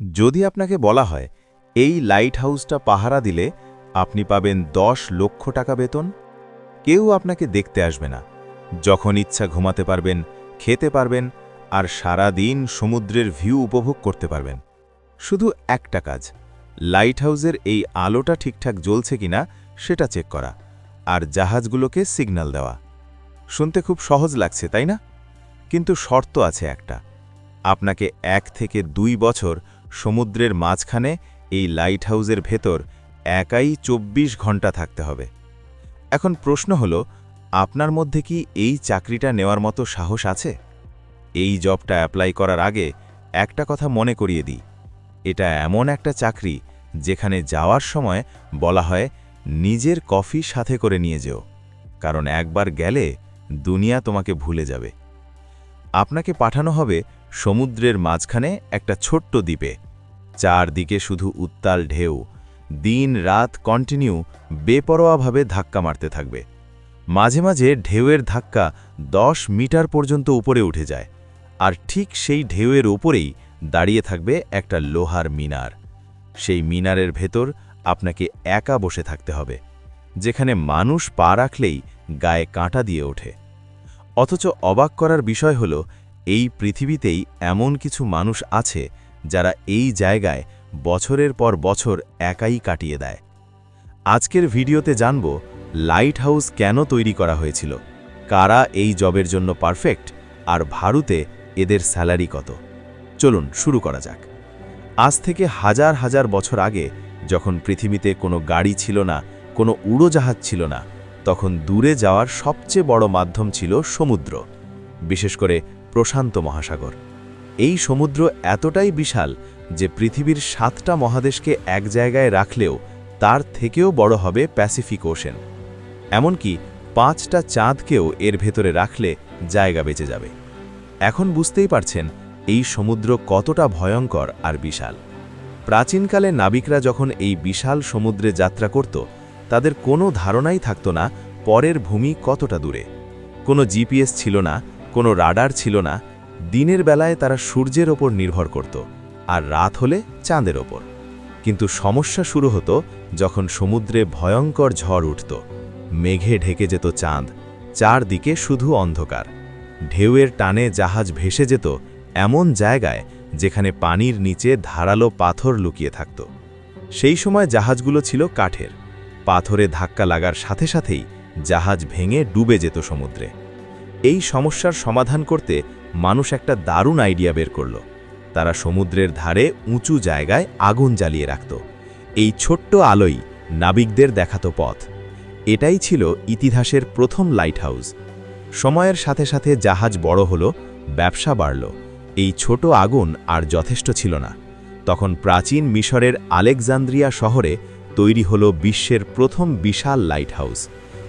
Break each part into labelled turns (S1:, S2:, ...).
S1: যদি আপনাকে বলা হয়, এই লাইট হাউসটা পাহারা দিলে আপনি পাবেন দশ লক্ষ টাকা বেতন। কেউ আপনাকে দেখতে আসবে না। যখন ইচ্ছা ঘুমাতে পারবেন, খেতে পারবেন আর সারা দিন সমুদ্রের ভিউ উপভোগ করতে পারবেন। শুধু একটা কাজ লাইট হাউসের এই আলোটা ঠিকঠাক জ্বলছে কিনা সেটা চেক করা আর জাহাজগুলোকে সিগন্যাল দেওয়া। শুনতে খুব সহজ লাগছে, তাই না? কিন্তু শর্ত আছে একটা। আপনাকে এক থেকে দুই বছর সমুদ্রের মাঝখানে এই লাইট হাউসের ভেতর একাই ২৪ ঘণ্টা থাকতে হবে। এখন প্রশ্ন হল, আপনার মধ্যে কি এই চাকরিটা নেওয়ার মতো সাহস আছে? এই জবটা অ্যাপ্লাই করার আগে একটা কথা মনে করিয়ে দিই। এটা এমন একটা চাকরি যেখানে যাওয়ার সময় বলা হয়, নিজের কফি সাথে করে নিয়ে যেও, কারণ একবার গেলে দুনিয়া তোমাকে ভুলে যাবে। আপনাকে পাঠানো হবে সমুদ্রের মাঝখানে একটা ছোট্ট দ্বীপে। চারদিকে শুধু উত্তাল ঢেউ। দিন রাত কন্টিনিউ বেপরোয়াভাবে ধাক্কা মারতে থাকবে। মাঝে মাঝে ঢেউয়ের ধাক্কা দশ মিটার পর্যন্ত উপরে উঠে যায়। আর ঠিক সেই ঢেউয়ের ওপরেই দাঁড়িয়ে থাকবে একটা লোহার মিনার। সেই মিনারের ভেতর আপনাকে একা বসে থাকতে হবে, যেখানে মানুষ পা রাখলেই গায়ে কাঁটা দিয়ে ওঠে। অথচ অবাক করার বিষয় হল, এই পৃথিবীতেই এমন কিছু মানুষ আছে যারা এই জায়গায় বছরের পর বছর একাই কাটিয়ে দেয়। আজকের ভিডিওতে জানব লাইট হাউস কেন তৈরি করা হয়েছিল? কারা এই জবের জন্য পারফেক্ট আর ভারতে এদের স্যালারি কত? চলুন শুরু করা যাক। আজ থেকে হাজার হাজার বছর আগে যখন পৃথিবীতে কোনো গাড়ি ছিল না, কোনো উড়োজাহাজ ছিল না, তখন দূরে যাওয়ার সবচেয়ে বড় মাধ্যম ছিল সমুদ্র, বিশেষ করে প্রশান্ত মহাসাগর। এই সমুদ্র এতটাই বিশাল যে পৃথিবীর সাতটা মহাদেশকে এক জায়গায় রাখলেও তার থেকেও বড় হবে প্যাসিফিক ওশেন। এমনকি পাঁচটা চাঁদকেও এর ভেতরে রাখলে জায়গা বেঁচে যাবে। এখন বুঝতেই পারছেন এই সমুদ্র কতটা ভয়ঙ্কর আর বিশাল। প্রাচীনকালে নাবিকরা যখন এই বিশাল সমুদ্রে যাত্রা করত, তাদের কোনো ধারণাই থাকত না পরের ভূমি কতটা দূরে। কোনো জিপিএস ছিল না, কোনো রাডার ছিল না দিনের বেলায় তারা সূর্যের ওপর নির্ভর করত, আর রাত হলে চাঁদের ওপর। কিন্তু সমস্যা শুরু হতো যখন সমুদ্রে ভয়ঙ্কর ঝড় উঠত। মেঘে ঢেকে যেত চাঁদ, চারদিকে শুধু অন্ধকার। ঢেউয়ের টানে জাহাজ ভেসে যেত এমন জায়গায় যেখানে পানির নিচে ধারালো পাথর লুকিয়ে থাকত। সেই সময় জাহাজগুলো ছিল কাঠের। পাথরে ধাক্কা লাগার সাথে সাথেই জাহাজ ভেঙে ডুবে যেত সমুদ্রে। এই সমস্যার সমাধান করতে মানুষ একটা দারুণ আইডিয়া বের করল। তারা সমুদ্রের ধারে উঁচু জায়গায় আগুন জ্বালিয়ে রাখত। এই ছোট্ট আলোই নাবিকদের দেখাতো পথ। এটাই ছিল ইতিহাসের প্রথম লাইট হাউস সময়ের সাথে সাথে জাহাজ বড় হল, ব্যবসা বাড়ল। এই ছোট আগুন আর যথেষ্ট ছিল না। তখন প্রাচীন মিশরের আলেকজান্দ্রিয়া শহরে তৈরি হল বিশ্বের প্রথম বিশাল লাইট হাউস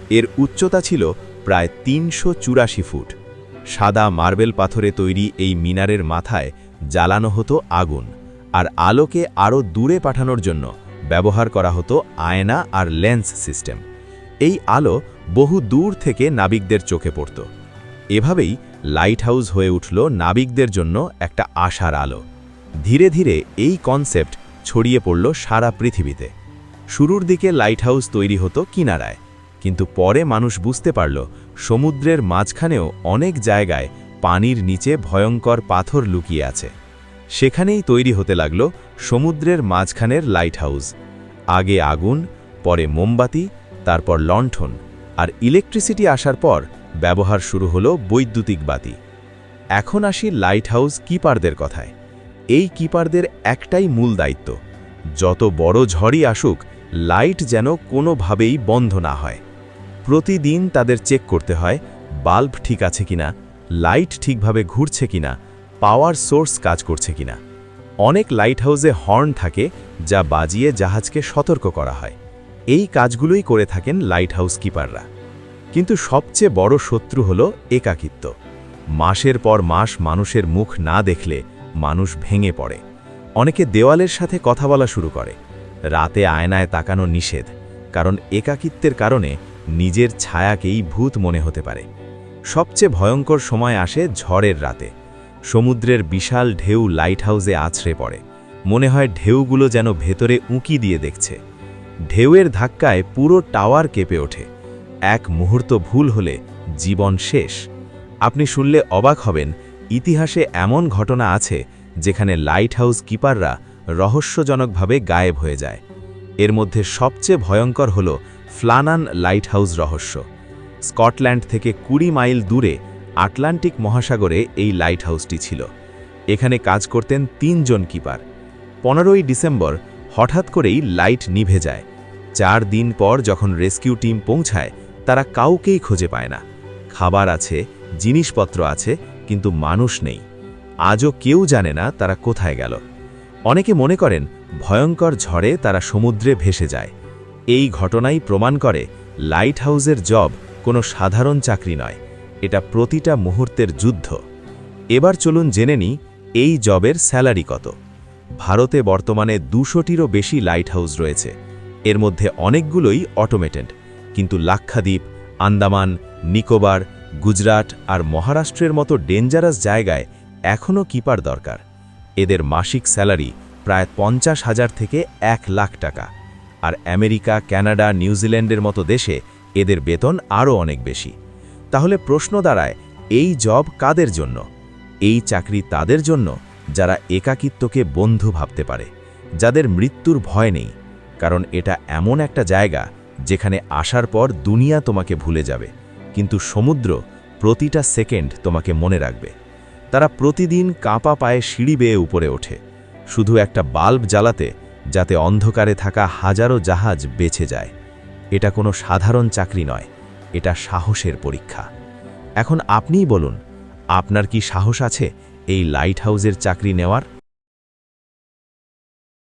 S1: এর উচ্চতা ছিল প্রায় তিনশো চুরাশি ফুট। সাদা মার্বেল পাথরে তৈরি এই মিনারের মাথায় জ্বালানো হতো আগুন, আর আলোকে আরও দূরে পাঠানোর জন্য ব্যবহার করা হতো আয়না আর লেন্স সিস্টেম। এই আলো বহু দূর থেকে নাবিকদের চোখে পড়ত। এভাবেই লাইট হাউস হয়ে উঠল নাবিকদের জন্য একটা আশার আলো। ধীরে ধীরে এই কনসেপ্ট ছড়িয়ে পড়ল সারা পৃথিবীতে। শুরুর দিকে লাইট হাউস তৈরি হতো কিনারায়। কিন্তু পরে মানুষ বুঝতে পারল, সমুদ্রের মাঝখানেও অনেক জায়গায় পানির নিচে ভয়ঙ্কর পাথর লুকিয়ে আছে। সেখানেই তৈরি হতে লাগল সমুদ্রের মাঝখানের লাইট হাউস আগে আগুন, পরে মোমবাতি, তারপর লণ্ঠন, আর ইলেকট্রিসিটি আসার পর ব্যবহার শুরু হল বৈদ্যুতিক বাতি। এখন আসি লাইট হাউস কিপারদের কথায়। এই কিপারদের একটাই মূল দায়িত্ব। যত বড় ঝড়ই আসুক লাইট যেন কোনোভাবেই বন্ধ না হয়। প্রতিদিন তাদের চেক করতে হয়, বাল্ব ঠিক আছে কিনা, লাইট ঠিকভাবে ঘুরছে কিনা, পাওয়ার সোর্স কাজ করছে কিনা। অনেক লাইট হাউসে হর্ন থাকে যা বাজিয়ে জাহাজকে সতর্ক করা হয়। এই কাজগুলোই করে থাকেন লাইট হাউস কিপাররা। কিন্তু সবচেয়ে বড় শত্রু হল একাকিত্ব। মাসের পর মাস মানুষের মুখ না দেখলে মানুষ ভেঙে পড়ে। অনেকে দেওয়ালের সাথে কথা বলা শুরু করে। রাতে আয়নায় তাকানো নিষেধ, কারণ একাকিত্বের কারণে নিজের ছায়াকেই ভূত মনে হতে পারে। সবচেয়ে ভয়ঙ্কর সময় আসে ঝড়ের রাতে। সমুদ্রের বিশাল ঢেউ লাইট হাউসে আছড়ে পড়ে। মনে হয় ঢেউগুলো যেন ভেতরে উঁকি দিয়ে দেখছে। ঢেউয়ের ধাক্কায় পুরো টাওয়ার কেঁপে ওঠে। এক মুহূর্ত ভুল হলে জীবন শেষ। আপনি শুনলে অবাক হবেন, ইতিহাসে এমন ঘটনা আছে যেখানে লাইট হাউস কিপাররা রহস্যজনকভাবে গায়েব হয়ে যায়। এর মধ্যে সবচেয়ে ভয়ঙ্কর হল ফ্লানান লাইটহাউস রহস্য। স্কটল্যান্ড থেকে কুড়ি মাইল দূরে আটলান্টিক মহাসাগরে এই লাইটহাউসটি ছিল। এখানে কাজ করতেন তিনজন কিপার। পনেরোই ডিসেম্বর হঠাৎ করেই লাইট নিভে যায়। চার দিন পর যখন রেস্কিউ টিম পৌঁছায়, তারা কাউকেই খুঁজে পায় না। খাবার আছে, জিনিসপত্র আছে, কিন্তু মানুষ নেই। আজও কেউ জানে না তারা কোথায় গেল। অনেকে মনে করেন ভয়ঙ্কর ঝড়ে তারা সমুদ্রে ভেসে যায়। এই ঘটনাই প্রমাণ করে লাইট হাউসের জব কোনো সাধারণ চাকরি নয়, এটা প্রতিটা মুহূর্তের যুদ্ধ। এবার চলুন জেনে নিই এই জবের স্যালারি কত। ভারতে বর্তমানে দুশোটিরও বেশি লাইট হাউস রয়েছে। এর মধ্যে অনেকগুলোই অটোমেটেড কিন্তু লাক্ষাদ্বীপ, আন্দামান, নিকোবার, গুজরাট আর মহারাষ্ট্রের মতো ডেঞ্জারাস জায়গায় এখনও কিপার দরকার। এদের মাসিক স্যালারি প্রায় পঞ্চাশ হাজার থেকে এক লাখ টাকা। আর আমেরিকা, কানাডা নিউজিল্যান্ডের মতো দেশে এদের বেতন আরও অনেক বেশি। তাহলে প্রশ্ন দাঁড়ায়, এই জব কাদের জন্য? এই চাকরি তাদের জন্য, যারা একাকিত্বকে বন্ধু ভাবতে পারে, যাদের মৃত্যুর ভয় নেই, কারণ এটা এমন একটা জায়গা যেখানে আসার পর দুনিয়া তোমাকে ভুলে যাবে, কিন্তু সমুদ্র প্রতিটা সেকেন্ড তোমাকে মনে রাখবে। তারা প্রতিদিন কাঁপা পায়ে সিঁড়ি বেয়ে উপরে ওঠে, শুধু একটা বাল্ব জ্বালাতে যাতে অন্ধকারে থাকা হাজারো জাহাজ বেছে যায়। এটা কোনো সাধারণ চাকরি নয়, এটা সাহসের পরীক্ষা। এখন আপনিই বলুন, আপনার কি সাহস আছে এই লাইট হাউসের চাকরি নেওয়ার?